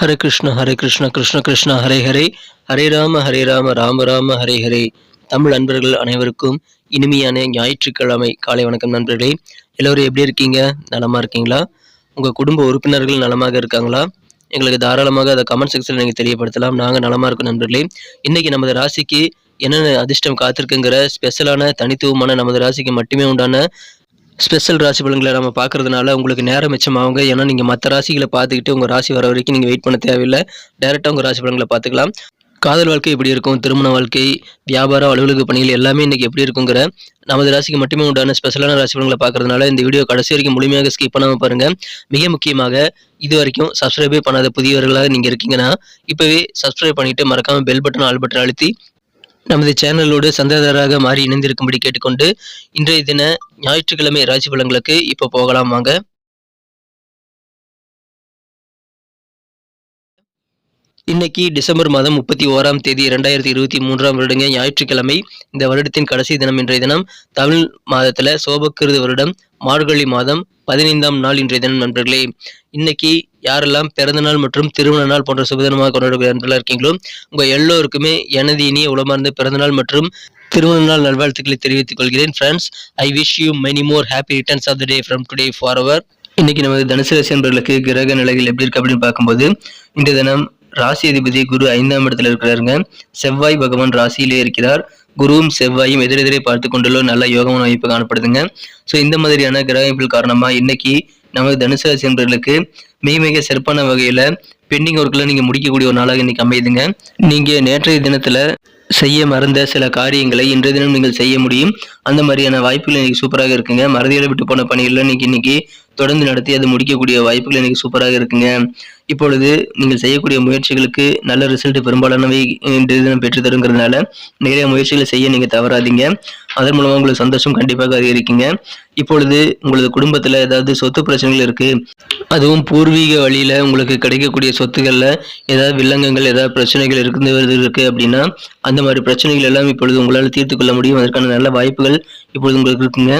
ஹரே கிருஷ்ண ஹரே கிருஷ்ண கிருஷ்ண கிருஷ்ண ஹரே ஹரே. ஹரே ராம ஹரே ராம ராம ராம ஹரே ஹரே. தமிழ் நண்பர்கள் அனைவருக்கும் இனிமையான ஞாயிற்றுக்கிழமை காலை வணக்கம் நண்பர்களே. எல்லோரும் எப்படி இருக்கீங்க? நலமா இருக்கீங்களா? உங்கள் குடும்ப உறுப்பினர்கள் நலமாக இருக்காங்களா? எங்களுக்கு தாராளமாக அதை கமெண்ட் செக்ஷனில் நீங்கள் தெரியப்படுத்தலாம். நாங்கள் நலமாக இருக்கோம் நண்பர்களே. இன்றைக்கி நமது ராசிக்கு என்னென்ன அதிர்ஷ்டம் காத்திருக்குங்கிற ஸ்பெஷலான தனித்துவமான நமது ராசிக்கு மட்டுமே உண்டான ஸ்பெஷல் ராசி பலன்களை நம்ம பார்க்கறதுனால உங்களுக்கு நேரம் மிச்சமாகுங்க. ஏன்னா நீங்கள் மற்ற ராசிகளை பார்த்துக்கிட்டு உங்கள் ராசி வர வரைக்கும் நீங்கள் வெயிட் பண்ண தேவையில்லை. டேரெக்டாக உங்கள் ராசி பலன்களை பார்த்துக்கலாம். காதல் வாழ்க்கை எப்படி இருக்கும்? திருமண வாழ்க்கை வியாபாரம் அலுவலக பணிகள் எல்லாமே இன்றைக்கி எப்படி இருக்குங்கிற நமது ராசிக்கு மட்டுமே உண்டான ஸ்பெஷலான ராசி பலன்களை பார்க்கறதுனால இந்த வீடியோ கடைசி வரைக்கும் முழுமையாக ஸ்கிப் பண்ணாமல் பாருங்கள் மிக முக்கியமாக இது வரைக்கும் சப்ஸ்கிரைபே பண்ணாத புதியவர்களாக நீங்கள் இருக்கீங்கன்னா இப்போவே சப்ஸ்கிரைப் பண்ணிவிட்டு மறக்காமல் பெல் பட்டன் ஆல் பட்டன் அழுத்தி நமது சேனலோடு சந்தாதாரராக மாறி இணைந்திருக்கும்படி கேட்டுக்கொண்டு இன்றைய தின ஞாயிற்றுக்கிழமை ராசி பலன்களுக்கு இப்போ போகலாம் வாங்க. இன்னைக்கு டிசம்பர் மாதம் முப்பத்தி ஓராம் தேதி இரண்டாயிரத்தி இருபத்தி மூன்றாம் வருடங்க ஞாயிற்றுக்கிழமை. இந்த வருடத்தின் கடைசி தினம் இன்றைய தினம். தமிழ் மாதத்துல சோபக்கிருது வருடம் மார்கழி மாதம் பதினைந்தாம் நாள் இன்றைய தினம் நண்பர்களே. இன்னைக்கு யாரெல்லாம் பிறந்தநாள் மற்றும் திருமண நாள் போன்ற சுபதினமாக கொண்டாடக்கூடிய நண்பர்களாக இருக்கீங்களோ உங்க எல்லோருக்குமே எனது இனிய உளமார்ந்த பிறந்தநாள் மற்றும் திருமண நாள் நல்வாழ்த்துக்களை தெரிவித்துக் கொள்கிறேன். Friends I wish you many more happy returns of the day from today for our இன்னைக்கு நமது தனுசு ராசி நண்பர்களுக்கு கிரக நிலைகள் எப்படி இருக்கு அப்படின்னு பார்க்கும்போது இன்றைய தினம் ராசி அதிபதி குரு ஐந்தாம் இடத்துல இருக்கிறாருங்க. செவ்வாய் பகவான் ராசியிலே இருக்கிறார். குருவும் செவ்வாயும் எதிரெதிரே பார்த்து கொண்டுள்ள நல்ல யோகமான வாய்ப்பு காணப்படுதுங்க. ஸோ இந்த மாதிரியான கிரகிப்புகள் காரணமாக காரணமா இன்னைக்கு நமது தனுசு ராசி நண்பர்களுக்கு மிக மிக சிறப்பான வகையில பெண்டிங் ஒர்க்கில் நீங்கள் முடிக்கக்கூடிய ஒரு நாளாக இன்னைக்கு அமையுதுங்க. நீங்கள் நேற்றைய தினத்தில் செய்ய மறந்த சில காரியங்களை இன்றைய தினம் நீங்கள் செய்ய முடியும். அந்த மாதிரியான வாய்ப்புகள் இன்னைக்கு சூப்பராக இருக்குங்க. மறதியில் விட்டு போன பணிகளில் இன்னைக்கு இன்னைக்கு தொடர்ந்து நடத்தி அதை முடிக்கக்கூடிய வாய்ப்புகள் இன்னைக்கு சூப்பராக இருக்குங்க. இப்பொழுது நீங்கள் செய்யக்கூடிய முயற்சிகளுக்கு நல்ல ரிசல்ட் பெரும்பாலானவை இன்றைய பெற்று தருங்கிறதுனால நிறைய முயற்சிகளை செய்ய நீங்கள் தவறாதீங்க. அதன் மூலமாக உங்களுக்கு சந்தோஷம் கண்டிப்பாக அதிகரிக்குங்க. இப்பொழுது உங்களது குடும்பத்தில் ஏதாவது சொத்து பிரச்சனைகள் இருக்குது அதுவும் பூர்வீக வழியில் உங்களுக்கு கிடைக்கக்கூடிய சொத்துக்களில் ஏதாவது வில்லங்கங்கள் ஏதாவது பிரச்சனைகள் இருக்குது இருக்கு அப்படின்னா அந்த மாதிரி பிரச்சனைகள் எல்லாம் இப்பொழுது உங்களால் தீர்த்து கொள்ள முடியும். அதற்கான நல்ல வாய்ப்புகள் இப்பொழுது உங்களுக்கு இருக்குங்க.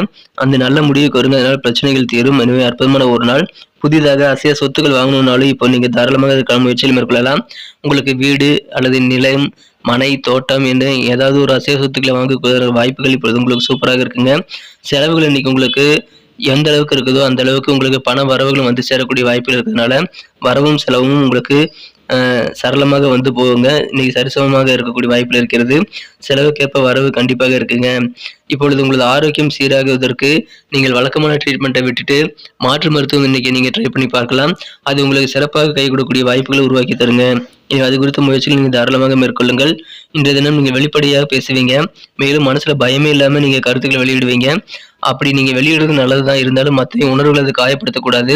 அந்த நல்ல முடிவுக்கு வருங்க அதனால் பிரச்சனைகள் தீரும். எனவே அற்புதமான ஒரு நாள். புதிதாக அசைய சொத்துக்கள் வாங்கணும்னாலும் இப்போ நீங்கள் தாராளமாக அதுக்கான முயற்சியில் மேற்கொள்ளலாம். உங்களுக்கு வீடு அல்லது நிலம் மனை தோட்டம் என்று ஏதாவது ஒரு அசைய சொத்துக்களை வாங்க வாய்ப்புகள் இப்பொழுது உங்களுக்கு சூப்பராக இருக்குங்க. செலவுகள் இன்னைக்கு உங்களுக்கு எந்த அளவுக்கு இருக்குதோ அந்த அளவுக்கு உங்களுக்கு பண வரவுகளும் வந்து சேரக்கூடிய வாய்ப்புகள் இருக்கிறதுனால வரவும் செலவும் உங்களுக்கு சரளமாக வந்து போகுங்க. இன்னைக்கு சரிசமமாக இருக்கக்கூடிய வாய்ப்பில் இருக்கிறது. செலவுக்கேற்ப வரவு கண்டிப்பாக இருக்குங்க. இப்பொழுது உங்களது ஆரோக்கியம் சீராகுவதற்கு நீங்கள் வழக்கமான ட்ரீட்மெண்ட்டை விட்டுட்டு மாற்று மருத்துவம் இன்னைக்கு நீங்கள் ட்ரை பண்ணி பார்க்கலாம். அது உங்களுக்கு சிறப்பாக கை கொடுக்கக்கூடிய வாய்ப்புகளை உருவாக்கி தருங்க. அது குறித்த முயற்சிகள் நீங்கள் தாராளமாக மேற்கொள்ளுங்கள். இன்றைய தினம் நீங்கள் வெளிப்படையாக பேசுவீங்க. மேலும் மனசில் பயமே இல்லாமல் நீங்கள் கருத்துக்களை வெளியிடுவீங்க. அப்படி நீங்கள் வெளியிடுறது நல்லது தான் இருந்தாலும் மற்ற உணர்வுகளை அது காயப்படுத்தக்கூடாது.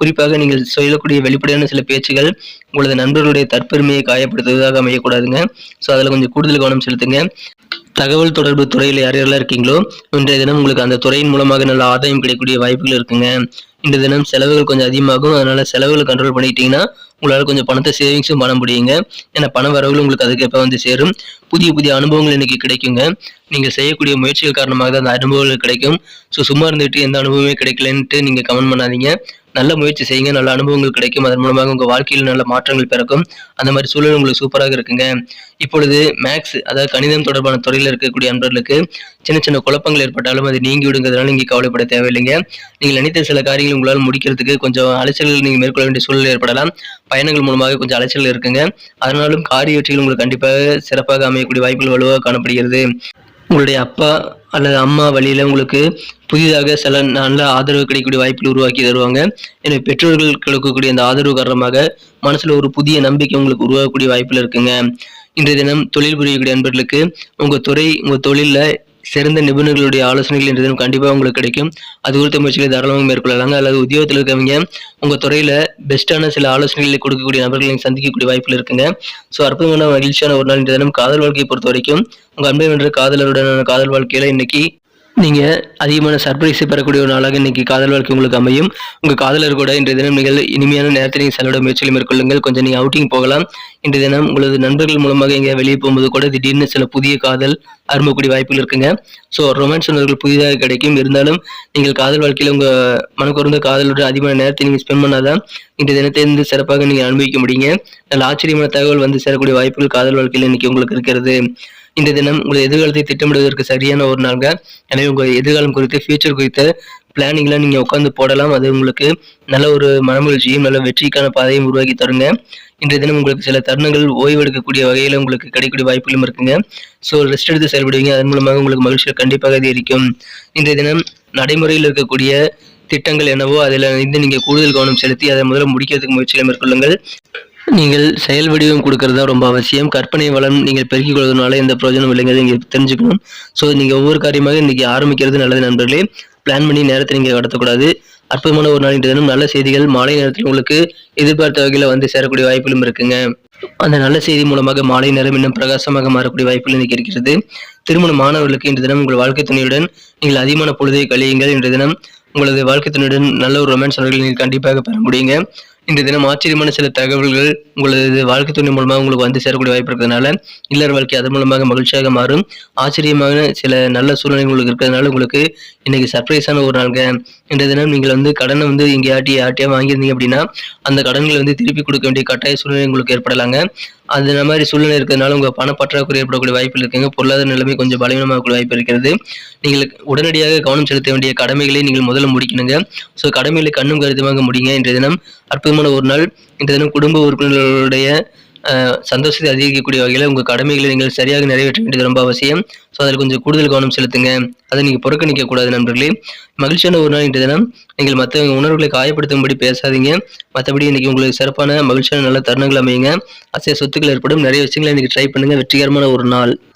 குறிப்பாக நீங்கள் சொல்லக்கூடிய வெளிப்படையான சில பேச்சுகள் உங்களது நண்பர்களுடைய தற்பெருமையை காயப்படுத்துவதாக அமையக்கூடாதுங்க. ஸோ அதில் கொஞ்சம் கூடுதல் கவனம் செலுத்துங்க. தகவல் தொடர்பு துறையில் யார் யாரெல்லாம் இருக்கீங்களோ இன்றைய தினம் உங்களுக்கு அந்த துறையின் மூலமாக நல்ல ஆதாயம் கிடைக்கக்கூடிய வாய்ப்புகள் இருக்குங்க. இந்த தினம் செலவுகள் கொஞ்சம் அதிகமாகும். அதனால செலவுகளை கண்ட்ரோல் பண்ணிக்கிட்டீங்கன்னா உங்களால் கொஞ்சம் பணத்தை சேவிங்ஸும் பண்ண முடியுங்க. ஏன்னா பண வரவுகள் உங்களுக்கு அதுக்கேற்ப வந்து சேரும். புதிய புதிய அனுபவங்கள் இன்னைக்கு கிடைக்குங்க. நீங்கள் செய்யக்கூடிய முயற்சிகள் காரணமாக தான் அந்த அனுபவங்கள் கிடைக்கும். ஸோ சும்மா இருந்துட்டு எந்த அனுபவமே கிடைக்கலன்ட்டு நீங்கள் கமெண்ட் பண்ணாதீங்க. நல்ல முயற்சி செய்யுங்க நல்ல அனுபவங்கள் கிடைக்கும். அதன் மூலமாக உங்கள் வாழ்க்கையில் நல்ல மாற்றங்கள் பிறக்கும். அந்த மாதிரி சூழல் உங்களுக்கு சூப்பராக இருக்குங்க. இப்பொழுது மேக்ஸ் அதாவது கணிதம் தொடர்பான துறையில் இருக்கக்கூடிய அன்பர்களுக்கு சின்ன சின்ன குழப்பங்கள் ஏற்பட்டாலும் அது நீங்கி விடுங்கிறதுனால நீங்கள் கவலைப்பட தேவையில்லைங்க. நீங்கள் நினைத்த சில காரியங்கள் உங்களால் முடிக்கிறதுக்கு கொஞ்சம் அலைச்சல்கள் நீங்கள் மேற்கொள்ள வேண்டிய சூழல் ஏற்படலாம். பயணங்கள் மூலமாக கொஞ்சம் அலைச்சல் இருக்குங்க. அதனாலும் காரிய வெற்றிகள் உங்களுக்கு கண்டிப்பாக சிறப்பாக அமையக்கூடிய வாய்ப்புகள் வலுவாக காணப்படுகிறது. உங்களுடைய அப்பா அல்லது அம்மா வழியில் உங்களுக்கு புதிதாக சில நல்ல ஆதரவு கிடைக்கக்கூடிய வாய்ப்புகள் உருவாக்கி தருவாங்க. எனவே பெற்றோர்கள் கொடுக்கக்கூடிய அந்த ஆதரவு காரணமாக மனசில் ஒரு புதிய நம்பிக்கை உங்களுக்கு உருவாகக்கூடிய வாய்ப்பில் இருக்குங்க. இன்றைய தினம் தொழில் புரியக்கூடிய நண்பர்களுக்கு உங்கள் துறை உங்கள் தொழிலில் சிறந்த நிபுணர்களுடைய ஆலோசனைகள் என்றதும் கண்டிப்பாக உங்களுக்கு கிடைக்கும். அது குறித்த முயற்சிகளை தாராளமாக மேற்கொள்ளலாங்க. அல்லது உத்தியோகத்தில் இருக்கவங்க உங்கள் துறையில் பெஸ்ட்டான சில ஆலோசனைகளை கொடுக்கக்கூடிய நபர்களை சந்திக்கக்கூடிய வாய்ப்பில் இருக்குங்க. ஸோ அற்புதமான மகிழ்ச்சியான ஒரு நாள் இன்றைய தினம் காதல் வாழ்க்கையை பொறுத்த வரைக்கும் உங்கள் அன்பை வென்ற காதலருடனான காதல் வாழ்க்கையில் இன்னைக்கு நீங்கள் அதிகமான சர்ப்ரைஸை பெறக்கூடிய ஒரு நாளாக இன்றைக்கி காதல் வாழ்க்கை உங்களுக்கு அமையும். உங்கள் காதலர் கூட இன்றைய தினம் நீங்கள் இனிமையான நேரத்தை நீங்கள் செலவிட முயற்சிகளை மேற்கொள்ளுங்கள். கொஞ்சம் நீங்கள் அவுட்டிங் போகலாம். இன்றைய தினம் உங்களது நண்பர்கள் மூலமாக இங்கே வெளியே போகும்போது கூட திடீர்னு சில புதிய காதல் அரும்பக்கூடிய வாய்ப்புகள் இருக்குங்க. ஸோ ரொமான்ஸ் உணர்வுகள் புதிதாக கிடைக்கும். இருந்தாலும் நீங்கள் காதல் வாழ்க்கையில் உங்கள் மனக்குறந்த காதலோட அதிகமான நேரத்தை நீங்கள் ஸ்பெண்ட் பண்ணாதான் இன்றைய தினத்தை சிறப்பாக நீங்கள் அனுபவிக்க முடியுங்க. நல்ல ஆச்சரியமான தகவல் வந்து சேரக்கூடிய வாய்ப்புகள் காதல் வாழ்க்கையில் இன்றைக்கி உங்களுக்கு இருக்கிறது. இந்த தினம் உங்கள் எதிர்காலத்தை திட்டமிடுவதற்கு சரியான ஒரு நாள்ங்க. எனவே உங்கள் எதிர்காலம் குறித்து ஃபியூச்சர் குறித்த பிளானிங்லாம் நீங்கள் உட்காந்து போடலாம். அது உங்களுக்கு நல்ல ஒரு மனமகிழ்ச்சியும், நல்ல வெற்றிக்கான பாதையும் உருவாக்கி தருங்க. இன்றைய தினம் உங்களுக்கு சில தருணங்கள் ஓய்வெடுக்கக்கூடிய வகையில் உங்களுக்கு கிடைக்கக்கூடிய வாய்ப்புகளும் இருக்குங்க. ஸோ ரெஸ்ட் எடுத்து செயல்படுவீங்க. அதன் மூலமாக உங்களுக்கு மகிழ்ச்சிகள் கண்டிப்பாக அதிகரிக்கும். இன்றைய தினம் நடைமுறையில் இருக்கக்கூடிய திட்டங்கள் என்னவோ அதில் இருந்து நீங்கள் கூடுதல் கவனம் செலுத்தி அதை முதல்ல முடிக்கிறதுக்கு முயற்சிகளை மேற்கொள்ளுங்கள். நீங்கள் செயல் வடிவம் கொடுக்கறதா தான் ரொம்ப அவசியம். கற்பனை வளம் நீங்கள் பெருக்கிக் கொள்வதனால எந்த பிரயோஜனம் இல்லைங்கிறது நீங்கள் தெரிஞ்சுக்கணும். ஸோ நீங்கள் ஒவ்வொரு காரியமாக இன்றைக்கி ஆரம்பிக்கிறது நல்லது நண்பர்களே. பிளான் பண்ணி நேரத்தை நீங்கள் கடத்தக்கூடாது. அற்புதமான ஒரு நாள் தினம் நல்ல செய்திகள் மாலை நேரத்தில் உங்களுக்கு எதிர்பார்த்த வகையில் வந்து சேரக்கூடிய வாய்ப்புகளும் இருக்குங்க. அந்த நல்ல செய்தி மூலமாக மாலை நேரம் இன்னும் பிரகாசமாக மாறக்கூடிய வாய்ப்புகள் இன்றைக்கு இருக்கிறது. திருமண மாணவர்களுக்கு இன்று தினம் உங்கள் வாழ்க்கை துணையுடன் நீங்கள் அதிகமான பொழுதை கழியுங்கள். இன்றைய தினம் உங்களது வாழ்க்கை துணையுடன் நல்ல ஒரு ரொமான்ஸ் உணர்வுகளை நீங்கள் கண்டிப்பாக பெற முடியுங்க. இன்றைய தினம் ஆச்சரியமான சில தகவல்கள் உங்களது வாழ்க்கை துணை மூலமாக உங்களுக்கு வந்து சேரக்கூடிய வாய்ப்பு இருக்கிறதுனால இல்லற வாழ்க்கை அதன் மூலமாக மகிழ்ச்சியாக மாறும். ஆச்சரியமான சில நல்ல சூழ்நிலைகள் உங்களுக்கு இருக்கிறதுனால உங்களுக்கு இன்னைக்கு சர்ப்ரைஸான ஒரு நாளுங்க. இன்றைய தினம் நீங்கள் வந்து கடனை வந்து இங்கே ஆட்டி ஆட்டியாக வாங்கியிருந்தீங்க அப்படின்னா, அந்த கடன்களை வந்து திருப்பி கொடுக்க வேண்டிய கட்டாய சூழ்நிலை உங்களுக்கு ஏற்படலாங்க. அந்த மாதிரி சூழ்நிலை இருக்கிறதுனால உங்க பணப்பற்றாக்குறை ஏற்படக்கூடிய வாய்ப்புகள் இருக்குங்க. பொருளாதார நிலைமை கொஞ்சம் பலவீனமாகக்கூடிய வாய்ப்பு இருக்கிறது. நீங்கள் உடனடியாக கவனம் செலுத்த வேண்டிய கடமைகளை நீங்கள் முதல்ல முடிக்கணுங்க. ஸோ கடமைகளை கண்ணும் கருத்துமாக முடியுங்க இன்றைய தினம் அற்புதமான ஒரு நாள். இன்றைய தினம் குடும்ப உறுப்பினர்களுடைய சந்தோஷத்தை அதிகரிக்கக்கூடிய வகையில் உங்கள் கடமைகளை நீங்கள் சரியாக நிறைவேற்ற வேண்டியது ரொம்ப அவசியம். ஸோ அதில் கொஞ்சம் கூடுதல் கவனம் செலுத்துங்க. அதை நீங்கள் புறக்கணிக்க கூடாது நண்பர்களே. மகிழ்ச்சியான ஒரு நாள் இன்றைய தினம். நீங்கள் மற்றவங்க உணர்வுகளை காயப்படுத்தும்படி பேசாதீங்க. மற்றபடி இன்னைக்கு உங்களுக்கு சிறப்பான மகிழ்ச்சியான நல்ல தருணங்கள் அமையுங்க. அசைய சொத்துக்கள் ஏற்படும். நிறைய விஷயங்களை இன்னைக்கு ட்ரை பண்ணுங்க. வெற்றிகரமான ஒரு நாள்.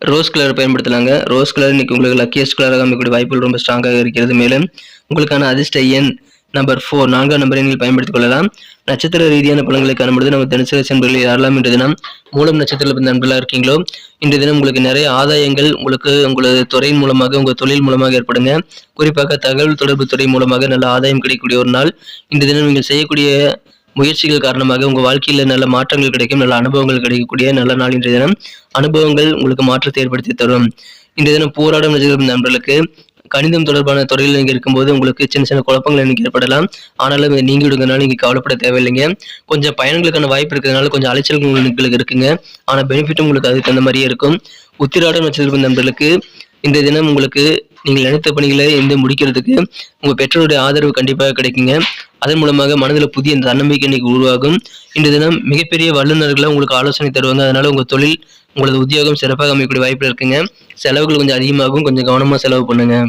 ரோஸ் கலர் பயன்படுத்தலாங்க. ரோஸ் கலர் இன்னைக்கு உங்களுக்கு லக்கியஸ்ட் கலராக அமைக்கக்கூடிய வாய்ப்புகள் ரொம்ப ஸ்ட்ராங்காக இருக்கிறது. மேலும் உங்களுக்கான அதிர்ஷ்ட எண் நம்பர் 4 4ஆம் நம்பரை நீங்கள் பயன்படுத்திக் கொள்ளலாம். நட்சத்திர ரீதியான பலன்களை காணும்பொழுது நம்ம தினசரி நண்பர்கள் யாரெல்லாம் இன்றைய தினம் மூலம் நட்சத்திரத்தில் பிறந்த இருக்கீங்களோ, இன்றைய தினம் உங்களுக்கு நிறைய ஆதாயங்கள் உங்களுக்கு உங்களது துறையின் மூலமாக, உங்கள் தொழில் மூலமாக ஏற்படுங்க. குறிப்பாக தகவல் தொடர்பு துறை மூலமாக நல்ல ஆதாயம் கிடைக்கக்கூடிய ஒரு நாள். இன்றைய தினம் நீங்கள் செய்யக்கூடிய முயற்சிகள் காரணமாக உங்க வாழ்க்கையில நல்ல மாற்றங்கள் கிடைக்கும். நல்ல அனுபவங்கள் கிடைக்கக்கூடிய நல்ல நாள் இன்றைய தினம். அனுபவங்கள் உங்களுக்கு மாற்றத்தை ஏற்படுத்தி தரும். இன்றைய தினம் போராடும் நட்சத்திரம் நண்பர்களுக்கு கணிதம் தொடர்பான துறையில் நீங்க இருக்கும்போது உங்களுக்கு சின்ன சின்ன குழப்பங்கள் எனக்கு ஏற்படலாம். ஆனாலும் நீங்கி விடுங்கனால நீங்க கவலைப்பட தேவையில்லைங்க. கொஞ்சம் பயணங்களுக்கான வாய்ப்பு இருக்கிறதுனால கொஞ்சம் அலைச்சல்கள் உங்களுக்கு இருக்குங்க. ஆனா பெனிஃபிட்டும் உங்களுக்கு அதுக்கு தகுந்த மாதிரியே இருக்கும். உத்திராடம் நட்சத்திரம் நண்பர்களுக்கு இந்த தினம் உங்களுக்கு நீங்கள் நினைத்த பணிகளை இருந்து முடிக்கிறதுக்கு உங்க பெற்றோருடைய ஆதரவு கண்டிப்பாக கிடைக்குங்க. அதன் மூலமாக மனதில் புதிய தன்னம்பிக்கை இன்னைக்கு உருவாகும். இந்த தினம் மிகப்பெரிய வல்லுநர்களா உங்களுக்கு ஆலோசனை தருவாங்க. அதனால உங்க தொழில், உங்களது உத்தியோகம் சிறப்பாக அமைக்கக்கூடிய வாய்ப்பில் இருக்குங்க. செலவுகள் கொஞ்சம் அதிகமாகும். கொஞ்சம் கவனமாக செலவு பண்ணுங்கள்